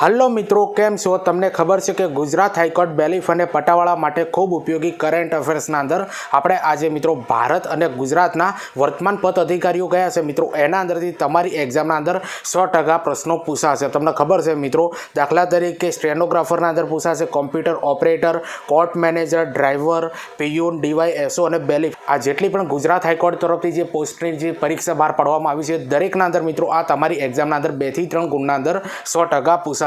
Hello મિત્રો, કેમ છો? તમને ખબર છે કે ગુજરાત હાઈકોર્ટ બેલીફ અને પટાવાળા માટે ખૂબ ઉપયોગી કરંટ અફેર્સના અંદર આપણે આજે મિત્રો ભારત અને ગુજરાતના વર્તમાન પદ અધિકારીઓ કયા છે. મિત્રો, એના અંદરથી તમારી એક્ઝામના અંદર સો ટકા પ્રશ્નો પૂછાશે. તમને ખબર છે મિત્રો, દાખલા તરીકે સ્ટેનોગ્રાફરના અંદર પૂછાશે computer operator court manager driver peon DY SO અને બેલીફ. આ જેટલી પણ ગુજરાત હાઈકોર્ટ તરફથી જે પોસ્ટની જે પરીક્ષા બહાર પાડવામાં આવી છે, દરેકના અંદર મિત્રો આ તમારી એક્ઝામના અંદર બેથી ત્રણ ગુણના અંદર સો ટકા પૂછાશે.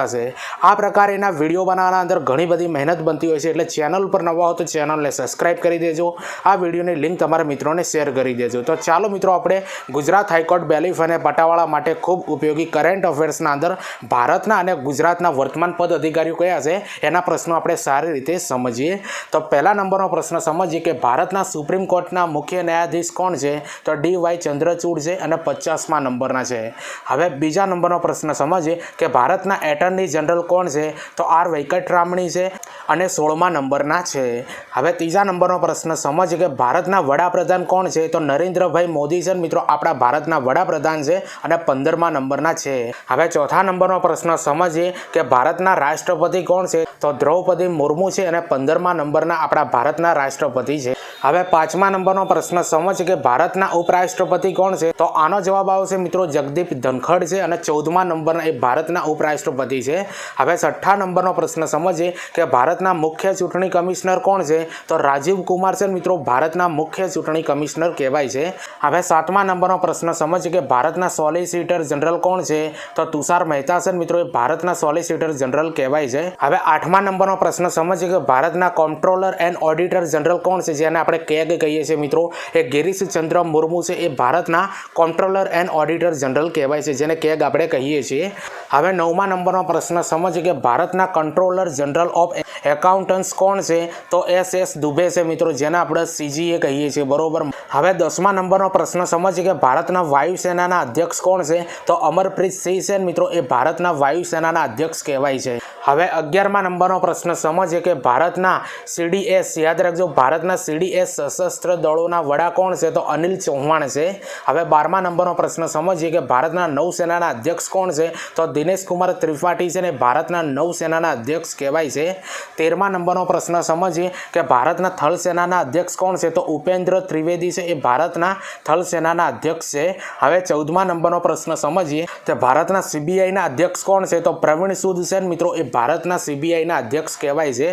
આ પ્રકારેના વીડિયો બનાવવાના અંદર ઘણી બધી મહેનત બનતી હોય છે. એટલે ચેનલ ઉપર નવા હો તો ચેનલને સબસ્ક્રાઇબ કરી દેજો. આ વિડીયોની લિંક તમારા મિત્રોને શેર કરી દેજો. તો ચાલો મિત્રો આપણે ગુજરાત હાઈકોર્ટ બેલીફ અને પટાવાળા માટે ખૂબ ઉપયોગી કરંટ અફેર્સના અંદર ભારતના અને ગુજરાતના વર્તમાન પદ અધિકારીઓ કયા છે એના પ્રશ્નો આપણે સારી રીતે સમજીએ. તો પહેલા નંબરનો પ્રશ્ન સમજીએ કે ભારતના સુપ્રીમ કોર્ટના મુખ્ય ન્યાયાધીશ કોણ છે? તો ડી વાય ચંદ્રચૂડ છે અને પચાસમા નંબરના છે. હવે બીજા નંબરનો પ્રશ્ન સમજીએ કે ભારતના એટર્ની જનરલ કોણ છે? તો આર વેંકટરામણી છે અને સોળમા નંબરના છે. હવે ત્રીજા નંબરનો પ્રશ્ન સમજીએ કે ભારતના વડાપ્રધાન કોણ છે? તો નરેન્દ્રભાઈ મોદી છે મિત્રો, આપણા ભારતના વડાપ્રધાન છે અને પંદરમા નંબરના છે. હવે ચોથા નંબરનો પ્રશ્ન, સમજીએ કે ભારતના રાષ્ટ્રપતિ કોણ છે? તો દ્રૌપદી મુર્મુ છે અને પંદરમા નંબરના આપણા ભારતના રાષ્ટ્રપતિ છે. હવે પાંચમા નંબરનો પ્રશ્ન, સમજ કે ભારતના ઉપરાષ્ટ્રપતિ કોણ છે? તો આનો જવાબ આવશે મિત્રો જગદીપ ધનખડ છે અને ચૌદમા નંબરના એ ભારતના ઉપરાષ્ટ્રપતિ છે. હવે છઠ્ઠા નંબરનો પ્રશ્ન સમજીએ કે ભારતના મુખ્ય ચૂંટણી કમિશનર કોણ છે? તો રાજીવ કુમાર છે મિત્રો, ભારતના મુખ્ય ચૂંટણી કમિશનર કહેવાય છે. હવે સાતમા નંબરનો પ્રશ્ન સમજીએ કે ભારતના સોલિસિટર જનરલ કોણ છે? તો તુષાર મહેતા છે મિત્રો, એ ભારતના સોલિસિટર જનરલ કહેવાય છે. હવે આઠમા નંબરનો પ્રશ્ન સમજીએ કે ભારતના કોમ્પ્ટ્રોલર એન્ડ ઓડિટર જનરલ કોણ છે? જેને આપણે કેગ કહીએ છીએ મિત્રો, એ ગિરીશ ચંદ્ર મુર્મુ છે, એ ભારતના કોમ્પ્ટ્રોલર એન્ડ ઓડિટર જનરલ કહેવાય છે, જેને કેગ આપણે કહીએ છીએ. હવે નવમા નંબરનો પ્રશ્ન સમજ કે ભારતના કંટ્રોલર જનરલ ઓફ એકાઉન્ટન્ટ્સ કોણ છે? તો એસ એસ દુબે છે મિત્રો, જેને આપણે સીજીએ કહીએ છીએ, બરોબર? હવે દસમા નંબરનો પ્રશ્ન સમજીએ કે ભારતના વાયુસેનાના અધ્યક્ષ કોણ છે? તો અમરપ્રીત સિંહ છે મિત્રો, એ ભારતના વાયુસેનાના અધ્યક્ષ કહેવાય છે. હવે અગિયારમાં નંબરનો પ્રશ્ન સમજીએ કે ભારતના સીડીએસ યાદ રાખજો, ભારતના સીડીએસ સશસ્ત્ર દળોના વડા કોણ છે? તો અનિલ ચૌહાણ છે. હવે બારમા નંબરનો પ્રશ્ન સમજીએ કે ભારતના નૌસેનાના અધ્યક્ષ કોણ છે? તો દિનેશ કુમાર ત્રિપાઠી છે ને ભારતના નૌસેનાના અધ્યક્ષ કહેવાય છે. તેરમા નંબરનો પ્રશ્ન સમજીએ કે ભારતના થલ સેનાના અધ્યક્ષ કોણ છે? તો ઉપેન્દ્ર ત્રિવેદી છે, એ ભારતના થલ સેનાના અધ્યક્ષ છે. હવે ચૌદમા નંબરનો પ્રશ્ન સમજીએ કે ભારતના સીબીઆઈના અધ્યક્ષ કોણ છે? તો પ્રવીણ સુદ છે ને મિત્રો, એ ભારતના સીબીઆઈના અધ્યક્ષ કહેવાય છે.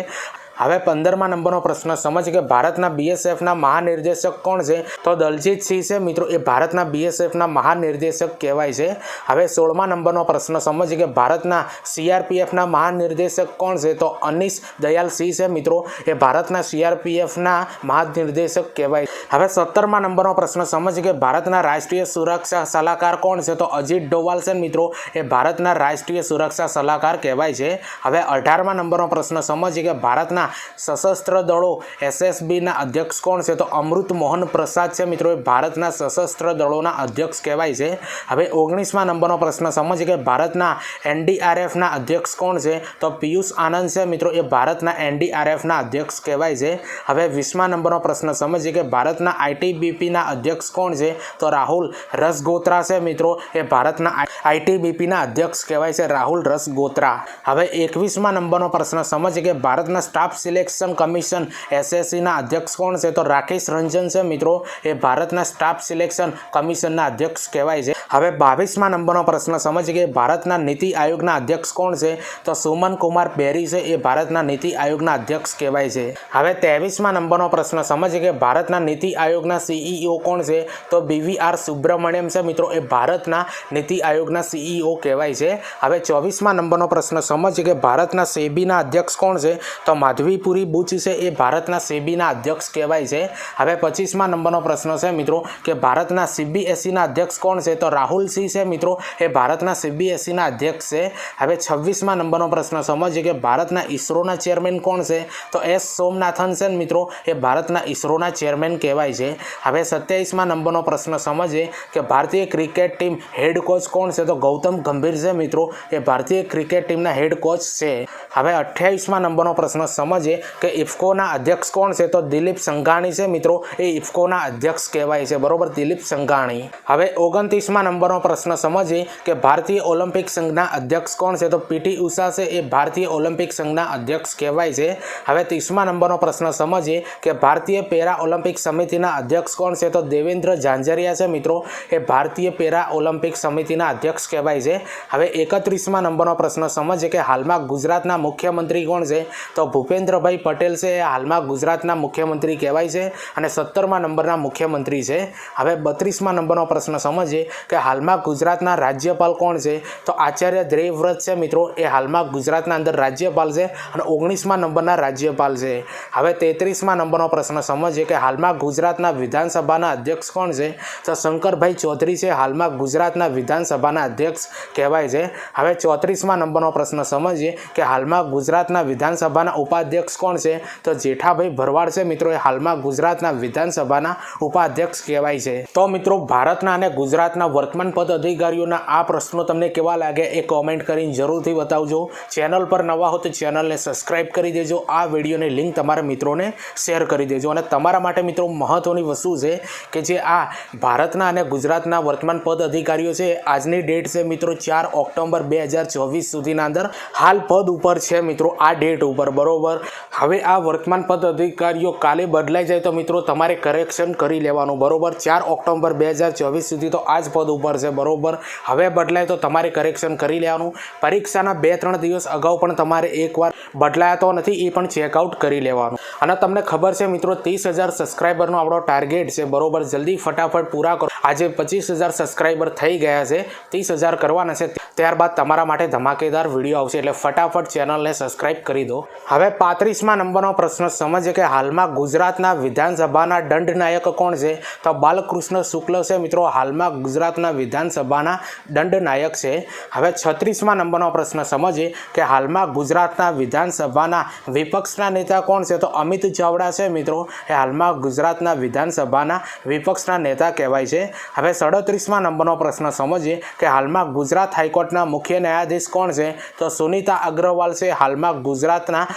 હવે પંદરમા નંબરનો પ્રશ્ન, સમજ કે ભારતના બીએસએફના મહાનિર્દેશક કોણ છે? તો દલજીત સિંહ છે, મિત્રો. એ ભારતના બીએસએફના મહાનિર્દેશક કહેવાય છે. હવે સોળમા નંબરનો પ્રશ્ન, સમજ કે ભારતના સીઆરપીએફના મહાનિર્દેશક કોણ છે? તો અનીશ દયાલ સિંહ છે, મિત્રો. એ ભારતના સીઆરપીએફના મહાનિર્દેશક કહેવાય હવે સત્તરમા નંબરનો પ્રશ્ન, સમજ કે ભારતના રાષ્ટ્રીય સુરક્ષા સલાહકાર કોણ છે? તો અજીત ડોવાલ છે, મિત્રો. એ ભારતના રાષ્ટ્રીય સુરક્ષા સલાહકાર કહેવાય છે. હવે અઢારમા નંબરનો પ્રશ્ન સમજીએ કે ભારતના સશસ્ત્ર દળો એસએસબીના અધ્યક્ષ કોણ છે? તો અમૃત મોહન પ્રસાદ છે મિત્રો. એ ભારતના સશસ્ત્ર દળોના અધ્યક્ષ કહેવાય છે. હવે ઓગણીસમા નંબરનો પ્રશ્ન, સમજીએ કે ભારતના એનડીઆરએફના અધ્યક્ષ કોણ છે? તો પિયુષ આનંદ છે મિત્રો. એ ભારતના એનડીઆરએફના અધ્યક્ષ કહેવાય છે. હવે વીસમા નંબરનો પ્રશ્ન, સમજીએ કે ભારતના આઈટીબીપીના અધ્યક્ષ કોણ છે? તો રાહુલ રસગોત્રા છે મિત્રો. એ ભારતના આઈટીબીપીના અધ્યક્ષ કહેવાય છે રાહુલ રસગોત્રા. હવે એકવીસમા નંબરનો પ્રશ્ન, સમજીએ કે ભારતના સ્ટાફ સિલેક્શન કમિશન એસએસસીના અધ્યક્ષ કોણ છે? તો રાકેશ રંજન છે મિત્રો. એ ભારતના સ્ટાફ સિલેક્શન કમિશનના અધ્યક્ષ કહેવાય છે. હવે બાવીસમા નંબરનો પ્રશ્ન સમજીએ કે ભારતના નીતિ આયોગના અધ્યક્ષ કોણ છે? તો સુમન કુમાર બેરી છે. એ ભારતના નીતિ આયોગના અધ્યક્ષ કહેવાય છે. હવે ત્રેવીસમાં નંબરનો પ્રશ્ન સમજીએ કે ભારતના નીતિ આયોગના સીઈઓ કોણ છે? તો બીવી આર સુબ્રમણ્યમ છે મિત્રો. એ ભારતના નીતિ આયોગના સીઈઓ કહેવાય છે. હવે ચોવીસમાં નંબરનો પ્રશ્ન સમજીએ કે ભારતના સેબીના અધ્યક્ષ કોણ છે? તો માધવીપુરી બુચ છે એ ભારતના સેબીના અધ્યક્ષ કહેવાય છે. હવે પચીસમા નંબરનો પ્રશ્ન છે મિત્રો, કે ભારતના સીબીએસસીના અધ્યક્ષ કોણ છે? તો રાહુલ સિંહ છે મિત્રો, એ ભારતના સીબીએસસીના અધ્યક્ષ છે. હવે છવ્વીસમા નંબરનો પ્રશ્ન સમજીએ કે ભારતના ઇસરોના ચેરમેન કોણ છે? તો એસ સોમનાથન છે મિત્રો, એ ભારતના ઇસરોના ચેરમેન કહેવાય છે. હવે સત્યાવીસમા નંબરનો પ્રશ્ન સમજીએ કે ભારતીય ક્રિકેટ ટીમ હેડ કોચ કોણ છે? તો ગૌતમ ગંભીર છે મિત્રો, એ ભારતીય ક્રિકેટ ટીમના હેડ કોચ છે. હવે અઠ્યાવીસમા નંબરનો પ્રશ્ન સમજ સમજીએ કે ઇફકોના અધ્યક્ષ કોણ છે? તો દિલીપ સંઘાણી છે મિત્રો. એ ઇફકોના અધ્યક્ષ કહેવાય છે. બરોબર? દિલીપ સંઘાણી. હવે ઓગણત્રીસમાં નંબરનો પ્રશ્ન સમજીએ કે ભારતીય ઓલિમ્પિક સંઘના અધ્યક્ષ કોણ છે? તો પીટી ઉષા છે. એ ભારતીય ઓલિમ્પિક સંઘના અધ્યક્ષ કહેવાય છે. હવે ત્રીસમા નંબરનો પ્રશ્ન સમજીએ કે ભારતીય પેરા ઓલિમ્પિક સમિતિના અધ્યક્ષ કોણ છે? તો દેવેન્દ્ર ઝાંઝરિયા છે મિત્રો. એ ભારતીય પેરા ઓલિમ્પિક સમિતિના અધ્યક્ષ કહેવાય છે. હવે એકત્રીસમાં નંબરનો પ્રશ્ન સમજીએ કે હાલમાં ગુજરાતના મુખ્યમંત્રી કોણ છે? તો ભૂપેન્દ્રભાઈ પટેલ છે, હાલમાં ગુજરાતના મુખ્યમંત્રી કહેવાય છે અને સત્તરમા નંબરના મુખ્યમંત્રી છે. હવે બત્રીસમાં નંબરનો પ્રશ્ન સમજીએ કે હાલમાં ગુજરાતના રાજ્યપાલ કોણ છે? તો આચાર્ય દેવવ્રત છે મિત્રો, એ હાલમાં ગુજરાતના અંદર રાજ્યપાલ છે અને ઓગણીસમાં નંબરના રાજ્યપાલ છે. હવે તેત્રીસમાં નંબરનો પ્રશ્ન સમજીએ કે હાલમાં ગુજરાતના વિધાનસભાના અધ્યક્ષ કોણ છે? તો શંકરભાઈ ચૌધરી છે, હાલમાં ગુજરાતના વિધાનસભાના અધ્યક્ષ કહેવાય છે. હવે ચોત્રીસમાં નંબરનો પ્રશ્ન સમજીએ કે હાલમાં ગુજરાતના વિધાનસભાના ઉપાધ્યક્ષ કોણ છે? તો જેઠાભાઈ ભરવાડ છે મિત્રો. એ હાલમાં ગુજરાતના વિધાનસભાના ઉપાધ્યક્ષ કહેવાય છે. તો મિત્રો, ભારતના અને ગુજરાતના વર્તમાન પદ અધિકારીઓના આ પ્રશ્નો તમને કેવા લાગે એ કોમેન્ટ કરીને જરૂરથી બતાવજો. ચેનલ પર નવા હો તો ચેનલને સબસ્ક્રાઇબ કરી દેજો. આ વિડીયોની લિંક તમારા મિત્રોને શેર કરી દેજો. અને તમારા માટે મિત્રો મહત્ત્વની વસ્તુ છે કે જે આ ભારતના અને ગુજરાતના વર્તમાન પદ અધિકારીઓ છે, આજની ડેટ છે મિત્રો ચાર ઓક્ટોબર બે હજાર ચોવીસ સુધીના અંદર હાલ પદ ઉપર છે મિત્રો. આ ડેટ ઉપર, બરોબર? હવે આ વર્તમાન પદ અધિકારીઓ કાલે બદલાઈ જાય તો મિત્રો તમારે કરેક્શન કરી લેવાનું, બરોબર? ચાર ઓક્ટોબર બે હજાર ચોવીસ સુધી તો આ જ પદ ઉપર છે, બરોબર? હવે બદલાય તો તમારે કરેક્શન કરી લેવાનું. પરીક્ષાના બે ત્રણ દિવસ અગાઉ પણ તમારે એકવાર બદલાયા તો નથી, એ પણ ચેકઆઉટ કરી લેવાનું. અને તમને ખબર છે મિત્રો, ત્રીસ હજાર સબસ્ક્રાઈબરનો આપણો ટાર્ગેટ છે, બરોબર? જલ્દી ફટાફટ પૂરા કરો. આજે પચીસ હજાર સબસ્ક્રાઈબર થઈ ગયા છે, ત્રીસ હજાર કરવાના છે. ત્યારબાદ તમારા માટે ધમાકેદાર વીડિયો આવશે, એટલે ફટાફટ ચેનલને સબસ્ક્રાઈબ કરી દો. હવે પાંત્રીસમાં નંબરનો પ્રશ્ન સમજે કે હાલમાં ગુજરાતના વિધાનસભાના દંડનાયક કોણ છે? તો બાલકૃષ્ણ શુક્લ છે. મિત્રો, હાલમાં ગુજરાતના વિધાનસભાના દંડનાયક છે. હવે છત્રીસમાં નંબરનો પ્રશ્ન સમજીએ કે હાલમાં ગુજરાતના વિધાનસભાના વિપક્ષના નેતા કોણ છે? તો અમિત ચાવડા છે, મિત્રો. એ હાલમાં ગુજરાતના વિધાનસભાના વિપક્ષના નેતા કહેવાય છે. હવે સડત્રીસમાં નંબરનો પ્રશ્ન સમજીએ કે હાલમાં ગુજરાત હાઈકોર્ટના મુખ્ય ન્યાયાધીશ કોણ છે? તો સુનિતા અગ્રવાલ છે. હાલમાં ગુજરાતના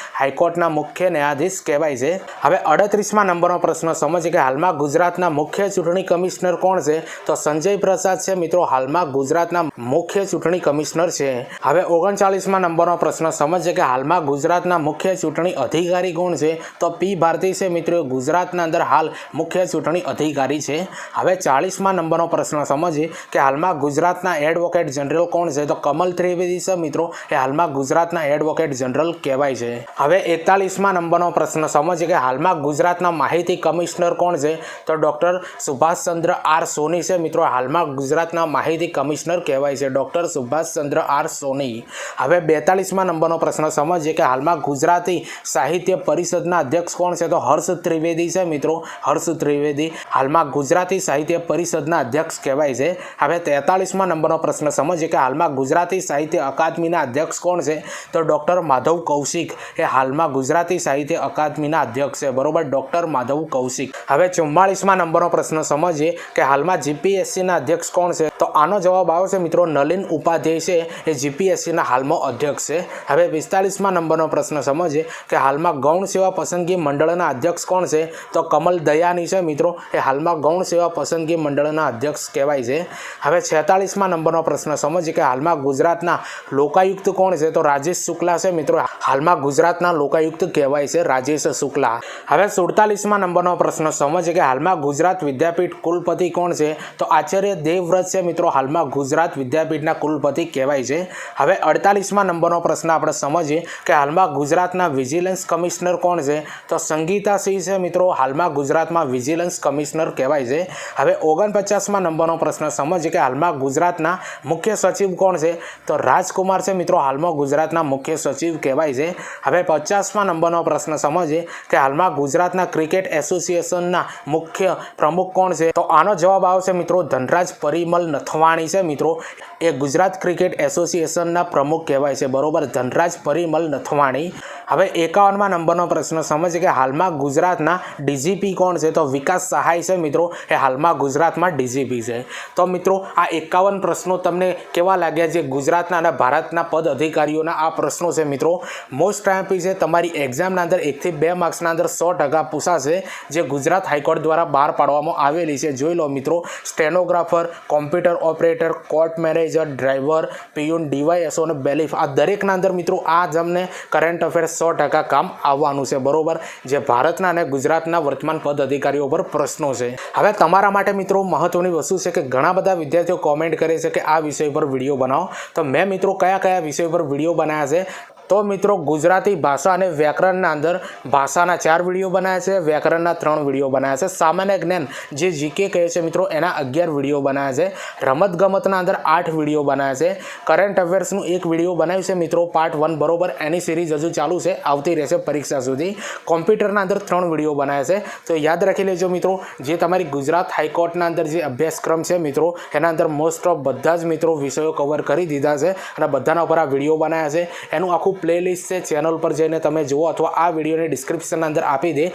હાઈકોર્ટના મુખ્ય ન્યાયાધીશ કહેવાય છે. હવે અડત્રીસમાં નંબરનો પ્રશ્ન સમજીએ કે હાલમાં ગુજરાતના મુખ્ય ચૂંટણી કમિશનર કોણ છે? તો સંજય પ્રસાદ છે મિત્રો, હાલમાં ગુજરાતના મુખ્ય ચૂંટણી કમિશનર છે. હવે ઓગણચાલીસમાં નંબરનો પ્રશ્ન સમજીએ કે હાલમાં ગુજરાતના મુખ્ય ચૂંટણી અધિકારી કોણ છે? તો પી ભારતી છે મિત્રો, ગુજરાતના અંદર હાલ મુખ્ય ચૂંટણી અધિકારી છે. હવે ચાળીસમાં નંબરનો પ્રશ્ન સમજીએ કે હાલમાં ગુજરાતના એડવોકેટ જનરલ કોણ છે? તો કમલ ત્રિવેદી છે મિત્રો, એ હાલમાં ગુજરાતના એડવોકેટ જનરલ કહેવાય છે. હવે એકતાલીસમાં નંબરનો પ્રશ્ન. સમજીએ કે હાલમાં ગુજરાતના માહિતી કમિશનર કોણ છે? તો ડૉક્ટર સુભાષચંદ્ર આર સોની છે. મિત્રો, હાલમાં ગુજરાતના માહિતી કમિશનર કહેવાય છે ડૉક્ટર સુભાષચંદ્ર આર સોની. હવે બેતાલીસમાં નંબરનો પ્રશ્ન. સમજીએ કે હાલમાં ગુજરાતી સાહિત્ય પરિષદના અધ્યક્ષ કોણ છે? તો હર્ષ ત્રિવેદી છે મિત્રો. હર્ષ ત્રિવેદી હાલમાં ગુજરાતી સાહિત્ય પરિષદના અધ્યક્ષ કહેવાય છે. હવે તેતાલીસમાં નંબરનો પ્રશ્ન. સમજીએ કે હાલમાં ગુજરાતી સાહિત્ય અકાદમીના અધ્યક્ષ કોણ છે? તો ડૉક્ટર માધવ કૌશિક. એ હાલમાં ગુજરાતી સાહિત્ય અકાદમીના અધ્યક્ષ છે. બરોબર, ડૉક્ટર માધવ કૌશિક. હવે ચુમ્માળીસમાં નંબરનો પ્રશ્ન સમજીએ કે હાલમાં જીપીએસસીના અધ્યક્ષ કોણ છે? તો આનો જવાબ આવશે મિત્રો નલિન ઉપાધ્યાય છે, એ જીપીએસસીના હાલમાં અધ્યક્ષ છે. હવે પિસ્તાલીસમાં નંબરનો પ્રશ્ન સમજીએ કે હાલમાં ગૌણ સેવા પસંદગી મંડળના અધ્યક્ષ કોણ છે? તો કમલ દયાની છે મિત્રો, એ હાલમાં ગૌણ સેવા પસંદગી મંડળના અધ્યક્ષ કહેવાય છે. હવે છેતાલીસમાં નંબરનો પ્રશ્ન સમજીએ કે હાલમાં ગુજરાતના લોકાયુક્ત કોણ છે? તો રાજેશ શુક્લા છે મિત્રો, હાલમાં ગુજરાતના લોકાયુક્ત કહેવાય છે રાજેશ શુક્લા. હવે સુડતાલીસમાં નંબરનો પ્રશ્ન સમજીએ કે હાલમાં ગુજરાત વિદ્યાપીઠ કુલપતિ કોણ છે? તો આચાર્ય દેવવ્રત છે મિત્રો, હાલમાં ગુજરાત વિદ્યાપીઠના કુલપતિ કહેવાય છે. હવે અડતાલીસમાં નંબરનો પ્રશ્ન આપણે સમજીએ કે હાલમાં ગુજરાતના વિજિલન્સ કમિશનર કોણ છે? તો સંગીતા સિંહ છે મિત્રો, હાલમાં ગુજરાતમાં વિજિલન્સ કમિશનર કહેવાય છે. હવે ઓગણપચાસમાં નંબરનો પ્રશ્ન સમજીએ કે હાલમાં ગુજરાતના મુખ્ય સચિવ કોણ છે? તો રાજકુમાર છે મિત્રો, હાલમાં ગુજરાતના મુખ્ય સચિવ કહેવાય છે. હવે પચાસમાં નંબરનો પ્રશ્ન સમજીએ કે હાલમાં ગુજરાતના ક્રિકેટ એસોસિએશનના મુખ્ય પ્રમુખ કોણ છે? તો આનો જવાબ આવશે મિત્રો ધનરાજ પરિમલ નથવાણી છે મિત્રો. એ ગુજરાત ક્રિકેટ એસોસિએશનના પ્રમુખ કહેવાય છે. બરોબર? ધનરાજ પરિમલ નથવાણી. હવે એકાવનમાં નંબરનો પ્રશ્ન સમજ કે હાલમાં ગુજરાતના ડીજીપી કોણ છે? તો વિકાસ સહાય છે મિત્રો. એ હાલમાં ગુજરાતમાં ડીજીપી છે. તો મિત્રો, આ એકાવન પ્રશ્નો તમને કેવા લાગ્યા? જે ગુજરાતના અને ભારતના પદ અધિકારીઓના આ પ્રશ્નો છે મિત્રો. મોસ્ટ ટાઈમ છે તમારી એક્ઝામના અંદર એકથી બે માર્ક્સના અંદર સો ટકા પૂછાશે, જે ગુજરાત હાઈકોર્ટ દ્વારા બહાર પાડવામાં આવેલી છે. જોઈ લો મિત્રો, stenographer, computer operator, court manager, driver, peon, DYSO અને બેલીફ. આ દરેકના અંદર મિત્રો, આ જ અમને કરંટ અફેર્સ સો ટકા કામ આવવાનું છે, બરોબર? જે ભારતના અને ગુજરાતના વર્તમાન પદ અધિકારીઓ પર પ્રશ્નો છે. હવે તમારા માટે મિત્રો, મહત્વની વસ્તુ છે કે ઘણા બધા વિદ્યાર્થીઓ કોમેન્ટ કરે છે કે આ વિષય પર વીડિયો બનાવો. તો મેં મિત્રો કયા કયા વિષય પર વીડિયો બનાવ્યા છે? તો મિત્રો ગુજરાતી ભાષા અને વ્યાકરણના અંદર ભાષાના ચાર વીડિયો બનાવ્યા છે, વ્યાકરણના ત્રણ વીડિયો બનાવ્યા છે. સામાન્ય જ્ઞાન જે જીકે કહે છે મિત્રો, એના અગિયાર વીડિયો બનાવ્યા છે. રમતગમતના અંદર આઠ વીડિયો બનાવ્યા છે. કરંટ અફેર્સનું એક વીડિયો બનાવ્યું છે મિત્રો પાર્ટ વન બરોબર? એની સિરીઝ હજુ ચાલુ છે, આવતી રહેશે પરીક્ષા સુધી. કોમ્પ્યુટરના અંદર ત્રણ વીડિયો બનાવ્યા છે. તો યાદ રાખી લેજો મિત્રો, જે તમારી ગુજરાત હાઈકોર્ટના અંદર જે અભ્યાસક્રમ છે મિત્રો, એના અંદર મોસ્ટ ઓફ બધા જ મિત્રો વિષયો કવર કરી દીધા છે અને બધાના ઉપર આ વીડિયો બનાવ્યા છે. એનું આખું પ્લેલિસ્ટ છે ચેનલ પર જઈને તમે જુઓ અથવા આ વિડીયોની ડિસ્ક્રિપ્શનના અંદર આપી દે.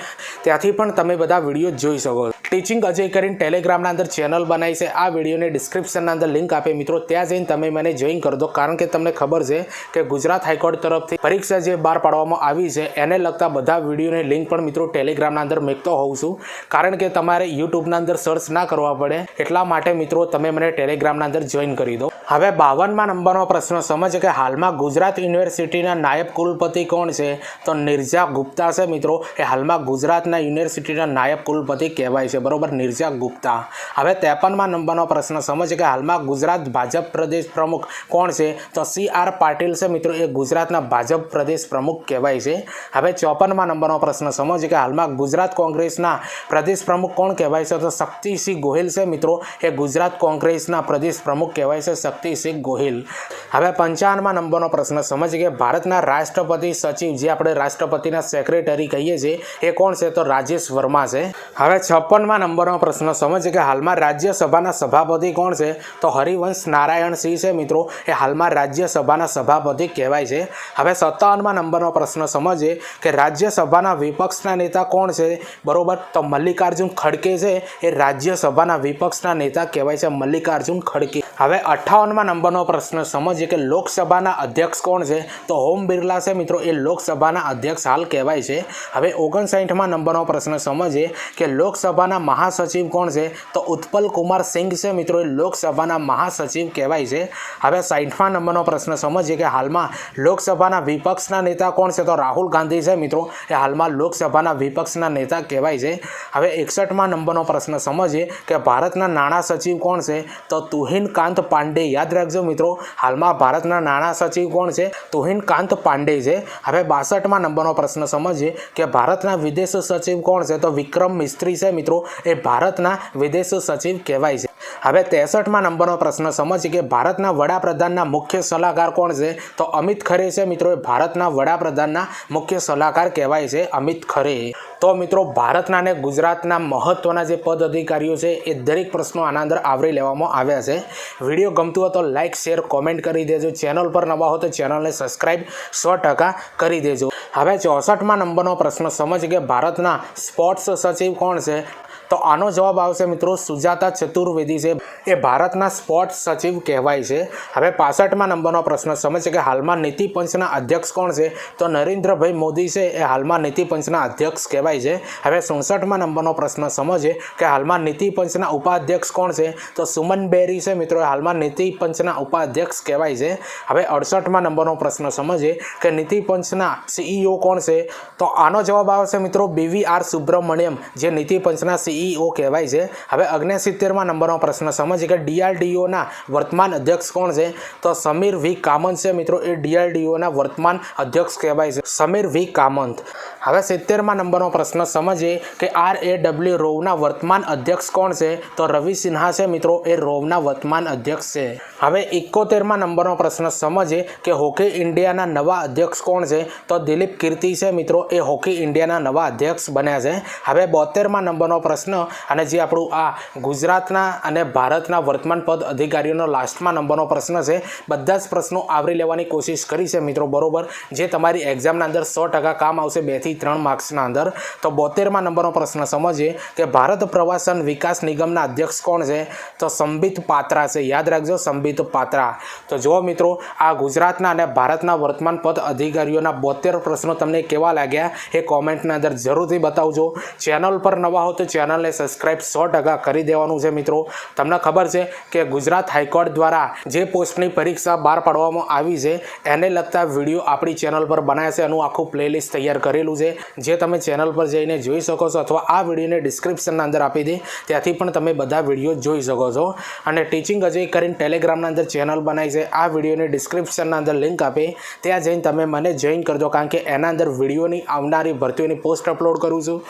ત્યાંથી પણ તમે બધા વીડિયો જોઈ શકો. ટીચિંગ અજય કરીને ટેલિગ્રામના અંદર ચેનલ બનાવી છે. આ વિડીયોની ડિસ્ક્રિપ્શનના અંદર લિંક આપે. મિત્રો, ત્યાં જઈને તમે મને જોઈન કરી દો. કારણ કે તમને ખબર છે કે ગુજરાત હાઈકોર્ટ તરફથી પરીક્ષા જે બહાર પાડવામાં આવી છે, એને લગતા બધા વિડીયોની લિંક પણ મિત્રો ટેલિગ્રામના અંદર મેકતો હોઉં છું. કારણ કે તમારે યુટ્યુબના અંદર સર્ચ ના કરવા પડે. એટલા માટે મિત્રો, તમે મને ટેલિગ્રામના અંદર જોઈન કરી દો. હવે બાવનમાં નંબરનો પ્રશ્ન સમજ કે હાલમાં ગુજરાત યુનિવર્સિટીના નાયબ કુલપતિ કોણ છે? તો નિર્જા ગુપ્તા છે મિત્રો. એ હાલમાં ગુજરાતના યુનિવર્સિટીના નાયબ કુલપતિ કહેવાય છે. બરોબર? નિર્જા ગુપ્તા. હવે ત્રેપનમાં નંબરનો પ્રશ્ન સમજ કે હાલમાં ગુજરાત ભાજપ પ્રદેશ પ્રમુખ કોણ છે? તો સી આર પાટીલ છે મિત્રો. એ ગુજરાતના ભાજપ પ્રદેશ પ્રમુખ કહેવાય છે. હવે ચોપનમાં નંબરનો પ્રશ્ન સમજ કે હાલમાં ગુજરાત કોંગ્રેસના પ્રદેશ પ્રમુખ કોણ કહેવાય છે? તો શક્તિસિંહ ગોહિલ છે મિત્રો. એ ગુજરાત કોંગ્રેસના પ્રદેશ પ્રમુખ કહેવાય છે. શક્તિસિંહ ગોહિલ. હવે પંચાવનમાં નંબરનો પ્રશ્ન, સમજ કે ભારતના રાષ્ટ્રપતિ સચિવ જે આપણે રાષ્ટ્રપતિના સેક્રેટરી કહીએ છીએ, એ કોણ છે? તો રાજેશ વર્મા છે. હવે છપ્પનમાં નંબરનો પ્રશ્ન, સમજ કે હાલમાં રાજ્યસભાના સભાપતિ કોણ છે? તો હરિવંશ નારાયણ સિંહ છે મિત્રો, એ હાલમાં રાજ્યસભાના સભાપતિ કહેવાય છે. હવે સત્તાવનમાં નંબરનો પ્રશ્ન સમજીએ કે રાજ્યસભાના વિપક્ષના નેતા કોણ છે? બરોબર, તો મલ્લિકાર્જુન ખડકે છે. એ રાજ્યસભાના વિપક્ષના નેતા કહેવાય છે મલ્લિકાર્જુન ખડકે. હવે અઠ્ઠાવનમાં નંબરનો પ્રશ્ન સમજીએ કે લોકસભાના અધ્યક્ષ કોણ છે? તો ઓમ બિરલા છે મિત્રો, એ લોકસભાના અધ્યક્ષ હાલ કહેવાય છે. હવે ઓગણસાઠમાં નંબરનો પ્રશ્ન સમજીએ કે લોકસભાના મહાસચિવ કોણ છે? તો ઉત્પલ કુમાર સિંઘ છે મિત્રો, એ લોકસભાના મહાસચિવ કહેવાય છે. હવે સાઠમા નંબરનો પ્રશ્ન સમજીએ કે હાલમાં લોકસભાના વિપક્ષના નેતા કોણ છે? તો રાહુલ ગાંધી છે મિત્રો, એ હાલમાં લોકસભાના વિપક્ષના નેતા કહેવાય છે. હવે એકસઠમાં નંબરનો પ્રશ્ન સમજીએ કે ભારતના નાણાં સચિવ કોણ છે? તો તુહિન કાંત પાંડે યાદ રાખજો મિત્રો, હાલમાં ભારતના નાણાં સચિવ કોણ છે? તોહિન કાંત પાંડે છે. હવે બાસઠમાં નંબરનો પ્રશ્ન સમજીએ કે ભારતના વિદેશ સચિવ કોણ છે? તો વિક્રમ મિસ્ત્રી છે મિત્રો. એ ભારતના વિદેશ સચિવ કહેવાય છે. હવે ત્રેસઠમાં નંબરનો પ્રશ્ન સમજીએ કે ભારતના વડાપ્રધાનના મુખ્ય સલાહકાર કોણ છે? તો અમિત ખરે છે મિત્રો. ભારતના વડાપ્રધાનના મુખ્ય સલાહકાર કહેવાય છે અમિત ખરે. તો મિત્રો, ભારતના અને ગુજરાતના મહત્ત્વના જે પદ અધિકારીઓ છે એ દરેક પ્રશ્નો આના અંદર આવરી લેવામાં આવ્યા છે. વીડિયો ગમતું હોય તો લાઇક શેર, કોમેન્ટ કરી દેજો. ચેનલ પર નવા હો તો ચેનલને સબસ્ક્રાઈબ સો ટકા કરી દેજો. હવે ચોસઠમાં નંબરનો પ્રશ્ન સમજ કે ભારતના સ્પોર્ટ્સ સચિવ કોણ છે? તો આનો જવાબ આવશે મિત્રો સુજાતા ચતુર્વેદી છે. એ ભારતના સ્પોર્ટ્સ સચિવ કહેવાય છે. હવે પાસઠમાં નંબરનો પ્રશ્ન સમજ કે હાલમાં નીતિ પંચના અધ્યક્ષ કોણ છે? તો નરેન્દ્રભાઈ મોદી છે. એ હાલમાં નીતિ પંચના અધ્યક્ષ કહેવાય છે. હવે સુડસઠમાં નંબરનો પ્રશ્ન સમજે કે હાલમાં નીતિ પંચના ઉપાધ્યક્ષ કોણ છે? તો સુમન બેરી છે મિત્રો. હાલમાં નીતિ પંચના ઉપાધ્યક્ષ કહેવાય છે. હવે અડસઠમાં નંબરનો પ્રશ્ન સમજે કે નીતિ પંચના સીઈઓ કોણ છે? તો આનો જવાબ આવશે મિત્રો બીવી આર સુબ્રમણ્યમ, જે નીતિ પંચના સીઈઓ કહેવાય છે. હવે અગ્નેસિત્તેરમાં નંબરનો પ્રશ્ન સમજીએ કે ડીઆરડીઓના વર્તમાન અધ્યક્ષ કોણ છે? તો સમીર વી કામંત છે મિત્રો, એ ડીઆરડીઓના વર્તમાન અધ્યક્ષ કહેવાય છે. સમીર વી કામંત. હવે સિત્તેરમાં નંબરનો પ્રશ્ન, સમજીએ કે આર એ ડબલ્યુ રોવના વર્તમાન અધ્યક્ષ કોણ છે? તો રવિ સિન્હા છે મિત્રો, એ રોવના વર્તમાન અધ્યક્ષ છે. હવે એકોતેરમાં નંબરનો પ્રશ્ન, સમજીએ કે હોકી ઇન્ડિયાના નવા અધ્યક્ષ કોણ છે? તો દિલીપ કીર્તિ છે મિત્રો, એ હોકી ઇન્ડિયાના નવા અધ્યક્ષ બન્યા છે. હવે બોતેરમાં નંબરનો પ્રશ્ન પ્રશ્ન અને જે આપણું આ ગુજરાતના અને ભારતના વર્તમાન પદ અધિકારીઓનો લાસ્ટમાં નંબરનો પ્રશ્ન છે, બધા જ પ્રશ્નો આવરી લેવાની કોશિશ કરી છે મિત્રો, બરોબર? જે તમારી એક્ઝામના અંદર સો ટકા કામ આવશે બેથી ત્રણ માર્ક્સના અંદર. તો બોતેરમાં નંબરનો પ્રશ્ન સમજીએ કે ભારત પ્રવાસન વિકાસ નિગમના અધ્યક્ષ કોણ છે? તો સંબિત પાત્રા છે. યાદ રાખજો, સંબિત પાત્રા. તો જુઓ મિત્રો, આ ગુજરાતના અને ભારતના વર્તમાન પદ અધિકારીઓના બોતેર પ્રશ્નો તમને કેવા લાગ્યા એ કોમેન્ટના અંદર જરૂરથી બતાવજો. ચેનલ પર નવા હો તો ચેનલને સબસ્ક્રાઈબ સો ટકા કરી દેવાનું છે મિત્રો. તમને ખબર છે કે ગુજરાત હાઈકોર્ટ દ્વારા જે પોસ્ટની પરીક્ષા બહાર પાડવામાં આવી છે, એને લગતા વીડિયો આપણી ચેનલ પર બનાવ્યા છે. એનું આખું પ્લેલિસ્ટ તૈયાર કરેલું છે. જે તમે ચેનલ પર જઈને જોઈ શકો છો અથવા આ વિડીયોને ડિસ્ક્રિપ્શનના અંદર આપી દે. ત્યાંથી પણ તમે બધા વીડિયો જોઈ શકો છો. અને ટીચિંગ અજય કરીને ટેલિગ્રામના અંદર ચેનલ બનાવી છે. આ વિડીયોની ડિસ્ક્રિપ્શનના અંદર લિંક આપે. ત્યાં જઈને તમે મને જોઈન કરજો, કારણ કે એના અંદર વિડીયોની આવનારી ભરતીઓની પોસ્ટ અપલોડ કરું છું.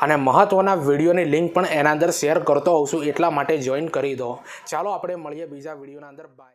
અને મહત્ત્વના વિડીયોની લિંક પણ એના અંદર શેર કરતો હોઉં છું, એટલા માટે જોઈન કરી દો. ચાલો, આપણે મળીએ બીજા વિડીયોના અંદર. બાય